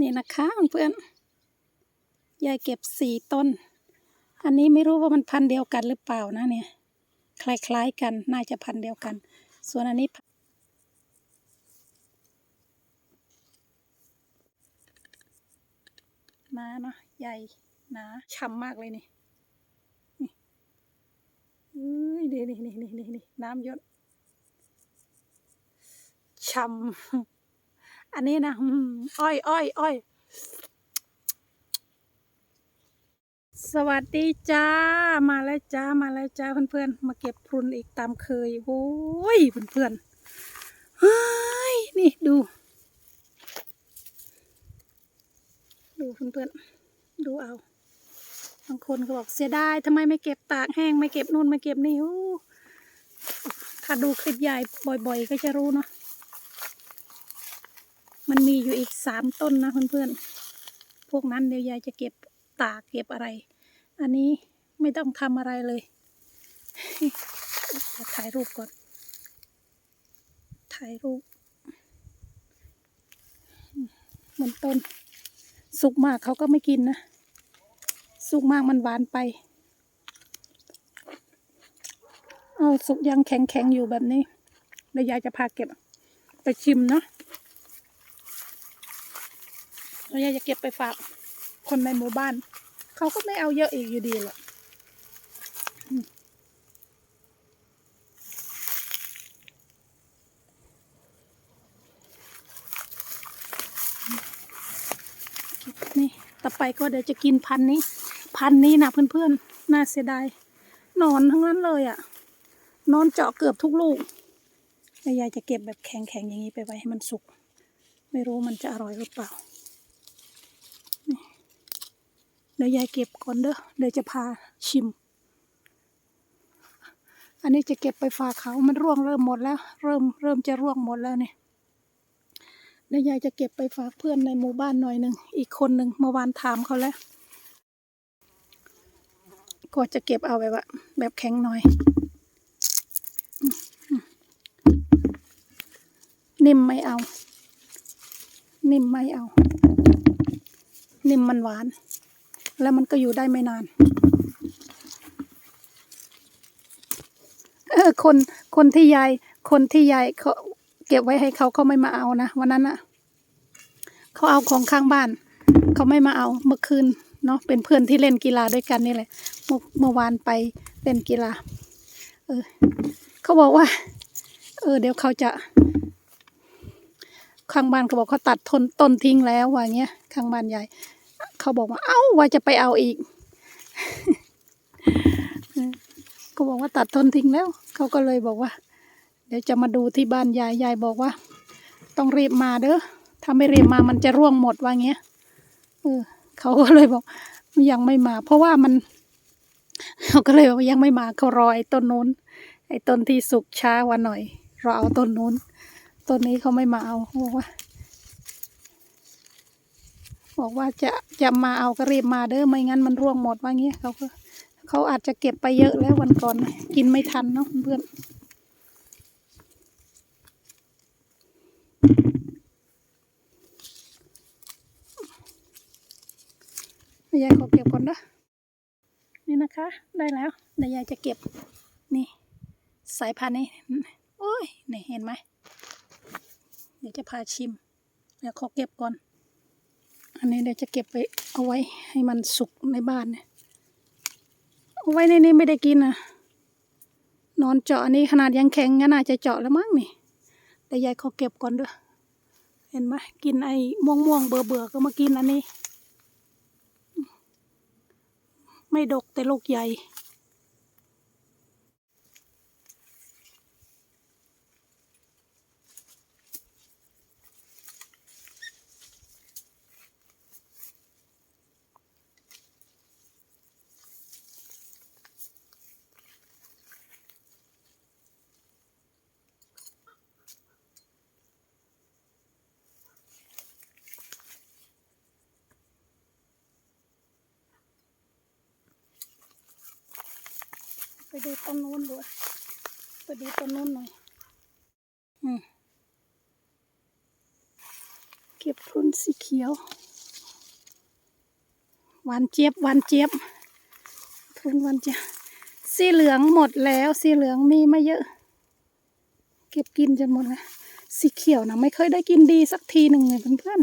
นี่นะคะเพื่อนยายเก็บสี่ต้น อันนี้ไม่รู้ว่ามันพันเดียวกันหรือเปล่านะเนี่ย คล้ายๆกัน น่าจะพันเดียวกัน ส่วนอันนี้มาเนาะใหญ่หนาช่ำมากเลยนี่นี่อุ้ยนี่นี่นี่นี่น้ำยดช่ำ อันนี้นะอ้อยอ้อยอ้อยสวัสดีจ้า มาแล้วจ้า มาแล้วจ้าเพื่อนๆ มาเก็บพรุนอีกตามเคย โอ้ยเพื่อนๆเฮ้ยนี่ดู ดูเพื่อนๆ ดูเอา บางคนก็บอกเสียดายทำไมไม่เก็บตากแห้ง ไม่เก็บนู่นไม่เก็บนี่อู้ถ้าดูคลิปใหญ่บ่อย ๆ ก็จะรู้เนาะ มันมีอยู่อีกสามต้นนะเพื่อนๆ พวกนั้นเดี๋ยวยายจะเก็บตากเก็บอะไร อันนี้ไม่ต้องทำอะไรเลยจะถ่ายรูปก่อน ถ่ายรูปเหมือนต้น สุกมากเขาก็ไม่กินนะ สุกมากมันหวานไป เอาสุกยังแข็งแข็งๆอยู่แบบนี้เดี๋ยวยายจะพาเก็บไปชิมเนาะ แล้วยายจะเก็บไปฝากคนในหมู่บ้าน เขาก็ไม่เอาเยอะอีกอยู่ดีแหรอกอืมนี่ต่อไปก็เดี๋ยวจะกินพันนี้ พันนี้นะเพื่อนๆ น่าเสียดายนอนทั้งนั้นเลยอะ่ะ นอนเจาะเกือบทุกลูกแล้วยายจะเก็บแบบแข็งๆอย่างนี้ไปไว้ให้มันสุก ไม่รู้มันจะอร่อยหรือเปล่า เดี๋ยวยายเก็บก่อนเด้อเดี๋ยวจะพาชิม อันนี้จะเก็บไปฝากเขามันร่วงเริ่มหมดแล้ว เริ่มเริ่มจะร่วงหมดแล้วเนี่ยเดี๋ยวยายจะเก็บไปฝากเพื่อนในหมู่บ้านหน่อยหนึ่งอีกคนหนึ่งเมื่อวานถามเขาแล้วก็จะเก็บเอาแบบว่าแบบแข็งหน่อยนิ่มไม่เอา นิ่มไม่เอา นิ่มมันหวาน แล้วมันก็อยู่ได้ไม่นานเออคนคนที่ยายคนที่ยายเขาเก็บไว้ให้เขาเขาไม่มาเอานะวันนั้นอะเขาเอาของข้างบ้าน เขาไม่มาเอาเมื่อคืนเนาะเป็นเพื่อนที่เล่นกีฬาด้วยกันนี่แหละเมื่อเมื่อวานไปเล่นกีฬา เออเขาบอกว่า เออ เดี๋ยวเขาจะข้างบ้านเขาบอกเขาตัดทนต้นทิ้งแล้วว่าเงี้ยข้างบ้านยาย เขาบอกว่าเอ้าว่าจะไปเอาอีก ก็บอกว่าตัดต้นทิ้งแล้ว เขาก็เลยบอกว่า เดี๋ยวจะมาดูที่บ้านยายยายบอกว่า ต้องรีบมาเด้อถ้าไม่รีบมามันจะร่วงหมดว่าเงี้ยเออเขาก็เลยบอก ยังไม่มา เพราะว่ามันเขาก็เลยบอกยังไม่มาเขารอไอ้ต้นนู้น ไอ้ต้นที่สุกช้าว่าหน่อยรอเอาต้นนู้นต้นนี้เขาไม่มาเอาเขาบอกว่า บอกว่าจะจะมาเอาก็รีบมาเด้อไม่งั้นมันร่วงหมดว่างี้เขาก็เขาอาจจะเก็บไปเยอะแล้ววันก่อน กินไม่ทันเนาะเพื่อนยายขอเก็บก่อนนะนี่นะคะ ได้แล้วเดี๋ยวยายจะเก็บ นี่ สายพันธุ์นี้โอ้ยนี่เห็นไหมเดี๋ยวจะพาชิม เดี๋ยวขอเก็บก่อน อันนี้เดี๋ยวจะเก็บไปเอาไว้ให้มันสุกในบ้านเนี่ยเอาไว้ในนี้ไม่ได้กินนะนอนเจาะอันนี้ขนาดยังแข็งงั้นอาจจะเจาะแล้วมั้งนี่แต่ยายขอเก็บก่อนด้วยเห็นไหมกินไอ้ม่วงม่วงเบื่อเบื่อก็มากินอันนี้ ไม่ดกแต่ลูกใหญ่ ดูต้นนู้นดูไปดูต้นนู้นหน่อยอืมเก็บพรุนสีเขียวหวานเจี๊ยบหวานเจี๊ยบทุนหวานเจี๊ยบสีเหลืองหมดแล้วสีเหลืองมีไม่เยอะ เก็บกินจนหมดแล้วสีเขียวนะไม่เคยได้กินดีสักทีหนึ่งเลยเพื่อน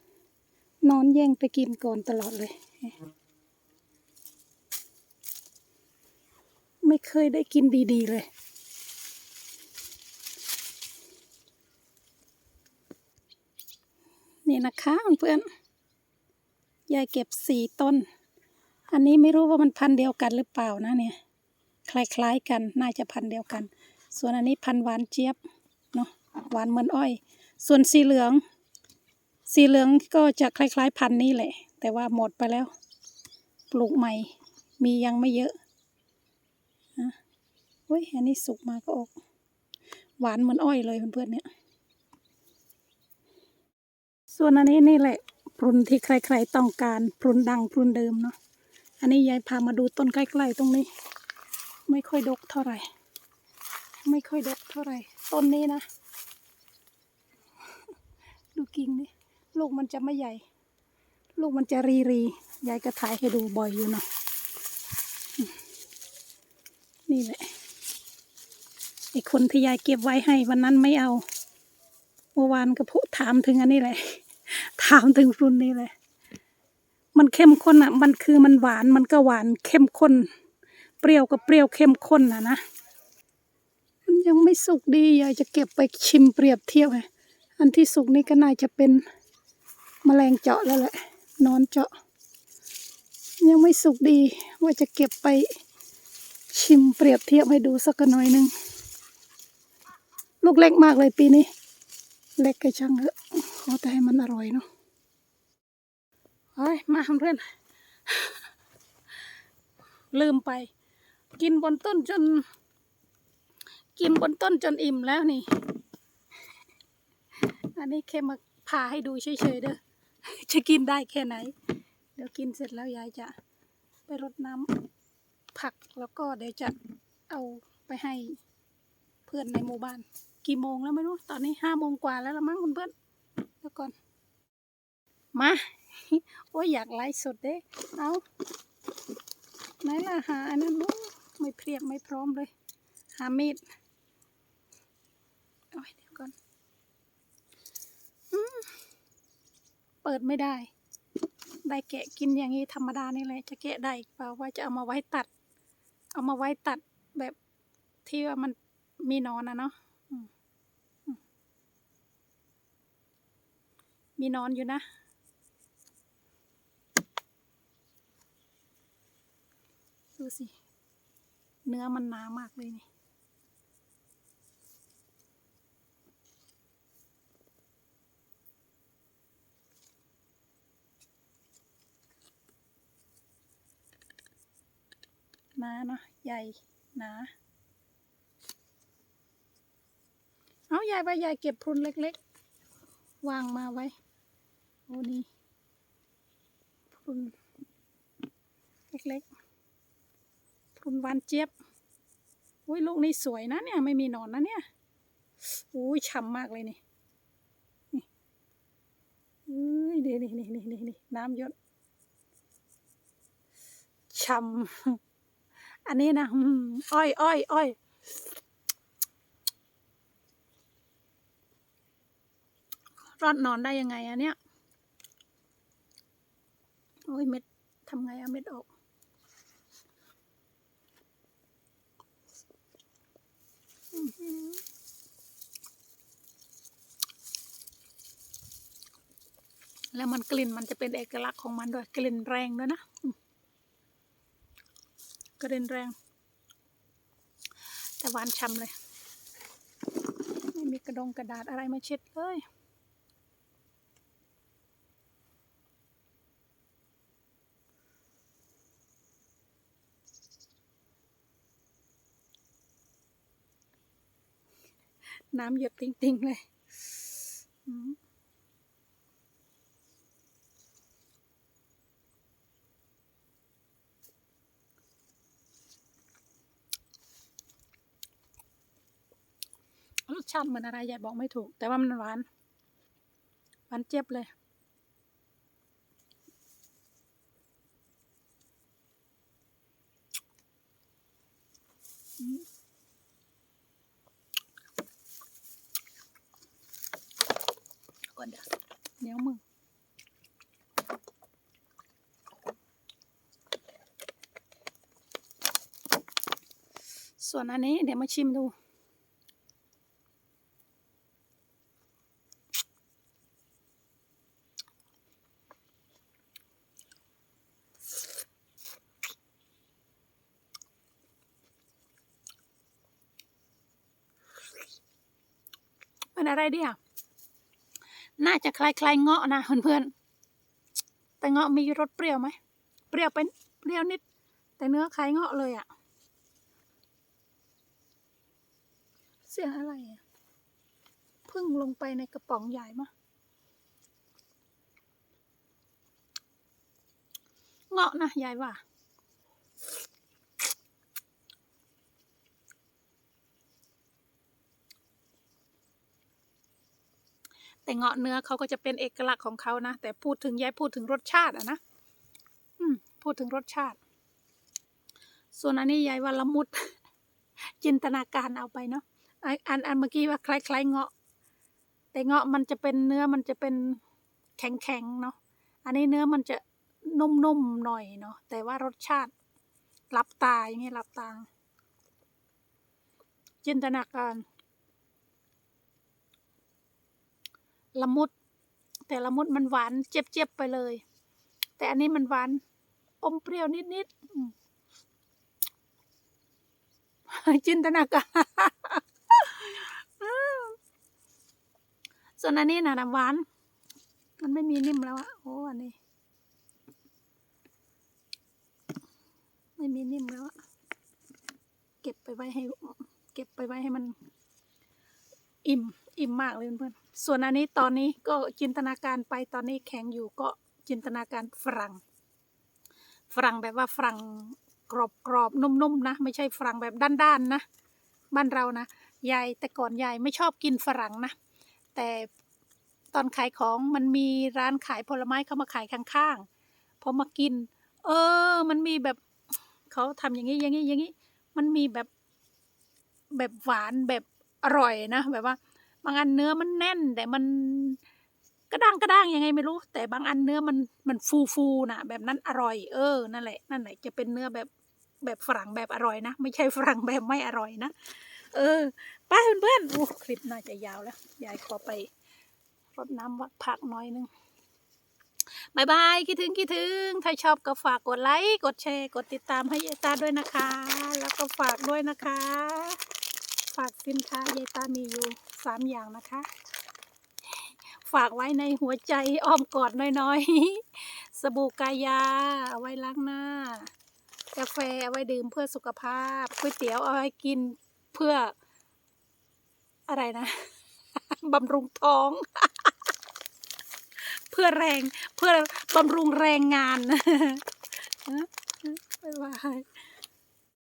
ๆนอนแย่งไปกินก่อนตลอดเลย ไม่เคยได้กินดีๆเลย นี่นะคะเพื่อนยายเก็บสี่ต้น อันนี้ไม่รู้ว่ามันพันเดียวกันหรือเปล่านะเนี่ย คล้ายๆกัน น่าจะพันเดียวกัน ส่วนอันนี้พันหวานเจี๊ยบเนาะหวานเหมือนอ้อย ส่วนสีเหลือง สีเหลืองก็จะคล้ายๆพันนี้แหละ แต่ว่าหมดไปแล้ว ปลูกใหม่ มียังไม่เยอะ เฮ้ยอันนี้สุกมาก็ออก หวานเหมือนอ้อยเลยเพื่อนๆเนี่ย ส่วนอันนี้นี่แหละพรุนที่ใครๆต้องการพรุนดังพรุนเดิมเนาะ อันนี้ยายพามาดูต้นใกล้ๆตรงนี้ ไม่ค่อยดกเท่าไหร่ ไม่ค่อยดกเท่าไหร่ ต้นนี้นะ ดูกิ่งนี่ลูกมันจะไม่ใหญ่ ลูกมันจะรีรียายก็ถ่ายให้ดูบ่อยอยู่เนาะนี่แหละ ไอคนที่ยายเก็บไว้ให้วันนั้นไม่เอาเมื่อวานก็พูดถามถึงอันนี้แหละ ถามถึงรุ่นนี้เลยมันเข้มข้นอะ มันคือมันหวานมันก็หวานเข้มข้น เปรี้ยวก็เปรี้ยวเข้มข้นอะนะมันยังไม่สุกดียายจะเก็บไปชิมเปรียบเทียบไงอันที่สุกนี่ก็น่าจะเป็นแมลงเจาะแล้วแหละนอนเจาะ ยังไม่สุกดีว่าจะเก็บไปชิมเปรียบเทียบให้ดูสักหน่อยหนึ่ง ลูกเล็กมากเลยปีนี้ เล็กก็ช่างเถอะขอแต่ให้มันอร่อยเนาะเฮ้ยมาเพื่อน ลืมไป กินบนต้นจน กินบนต้นจนอิ่มแล้วนี่ อันนี้แค่มาพาให้ดูเฉยๆเด้อ จะกินได้แค่ไหน เดี๋ยวกินเสร็จแล้วยายจะไปรดน้ำผักแล้วก็เดี๋ยวจะเอาไปให้เพื่อนในหมู่บ้าน กี่โมงแล้วไม่รู้ ตอนนี้ห้าโมงกว่าแล้วละมั้งคุณเพื่อนเดี๋ยวก่อน มา โอ้ยอยากไลฟ์สดเด้ เอาไหนล่ะหาอันนั้นโอ้ไม่เพียบไม่พร้อมเลย หามีดโอ้ยเดี๋ยวก่อนอืเปิดไม่ได้ ได้แกะกินอย่างนี้ธรรมดานี่แหละจะแกะได้เปล่าว่าจะเอามาไว้ตัด เอามาไว้ตัดแบบที่ว่ามันมีนอนนะเนาะอืมอืม มีนอนอยู่นะ ดูสิ เนื้อมันหนามากเลยนี่หนาเนาะใหญ่หนาเอายายไปยายเก็บพรุนเล็ก ๆ วางมาไว้ อ้นี่พรุนเล็กๆพรุนวานเจี๊ยบอุ้ยลูกนี่สวยนะเนี่ยไม่มีหนอนนะเนี่ยอุ้ยฉ่ำมากเลยนี่นี่อุ้ยนี่นี่นี่นี่นี่นี่น้ำยดฉ่ำอันนี้นะอ้อยอ้อยอ้อยรอดนอนได้ยังไงอะเนี่ย โอ้ยเม็ดทำไงอะเม็ดออก แล้วมันกลิ่นมันจะเป็นเอกลักษณ์ของมันด้วย กลิ่นแรงด้วยนะกลิ่นแรง แต่หวานฉ่ำเลย ไม่มีกระดงกระดาษอะไรมาเช็ดเลย น้ำหยดติงๆเลยรสชาติเหมือนอะไรยายบอกไม่ถูก แต่ว่ามันหวาน หวานเจี๊ยบเลย ก่อนเด้อเนียวมึงส่วนอันนี้เดี๋ยวมาชิมดูมันอะไรดียว น่าจะคล้ายๆเงาะนะเพื่อนๆแต่เงาะมีรสเปรี้ยวไหมเปรี้ยวเป็นเปรี้ยวนิด แต่เนื้อคล้ายเงาะเลยอะเสียงอะไรอะพึ่งลงไปในกระป๋องใหญ่มะเงาะนะยายว่า แต่เงาะเนื้อเขาก็จะเป็นเอกลักษณ์ของเขานะ แต่พูดถึงยายพูดถึงรสชาติอะนะอืมพูดถึงรสชาติ ส่วนอันนี้ยายว่าละมุด จินตนาการเอาไปเนาะอันอันเมื่อกี้ว่าคล้ายๆเงาะ แต่เงาะมันจะเป็นเนื้อมันจะเป็นแข็งๆเนาะอันนี้เนื้อมันจะนุ่มๆหน่อยเนาะแต่ว่ารสชาติรับตาอย่างเงี้ยรับตา จินตนาการ ละมุด แต่ละมุดมันหวานเจ็บๆไปเลย แต่อันนี้มันหวาน อมเปรี้ยวนิดๆจินตนาการส่วนอันนี้นะน้ำหวาน มันไม่มีนิ่มแล้วอะโอ้อันนี้ ไม่มีนิ่มแล้วอะเก็บไปไว้ให้ เก็บไปไว้ให้มันอิ่ม อิ่มมากเลยเพื่อนๆส่วนอันนี้ตอนนี้ก็จินตนาการไปตอนนี้แข็งอยู่ก็จินตนาการฝรั่งฝรั่งแบบว่าฝรั่งกรอบกรอบนุ่มๆนะไม่ใช่ฝรั่งแบบด้านๆนะบ้านเรานะยายแต่ก่อนยายไม่ชอบกินฝรั่งนะ แต่ตอนขายของมันมีร้านขายผลไม้เขามาขายข้างๆพอมากิน เออ มันมีแบบเขาทำอย่างนี้อย่างนี้อย่างนี้ มันมีแบบแบบหวานแบบอร่อยนะแบบว่า บางอันเนื้อมันแน่น แต่มันกระด้างกระด้างยังไงไม่รู้ แต่บางอันเนื้อมันมันฟูฟูนะแบบนั้นอร่อยเออนั่นแหละนั่นแหละจะเป็นเนื้อแบบแบบฝรั่งแบบอร่อยนะ ไม่ใช่ฝรั่งแบบไม่อร่อยนะเออไปเพื่อนๆโอ้คลิปน่าจะยาวแล้วยายขอไปรดน้ำวัดผักหน่อยหนึงบายบายคิดถึงคิดถึง ถ้าชอบก็ฝากกดไลค์ กดแชร์ กดติดตามให้ยายตาด้วยนะคะ แล้วก็ฝากด้วยนะคะากสินค้ายายตามีอยู่สามอย่างนะคะ ฝากไว้ในหัวใจอ้อมกอดน้อยๆ สบู่กายาเอาไว้ล้างหน้า กาแฟเอาไว้ดื่มเพื่อสุขภาพก๋วยเตี๋ยวเอาไว้กินเพื่อ อะไรนะบำรุงท้อง เพื่อแรงเพื่อบำรุงแรงงานบ๊ายบาย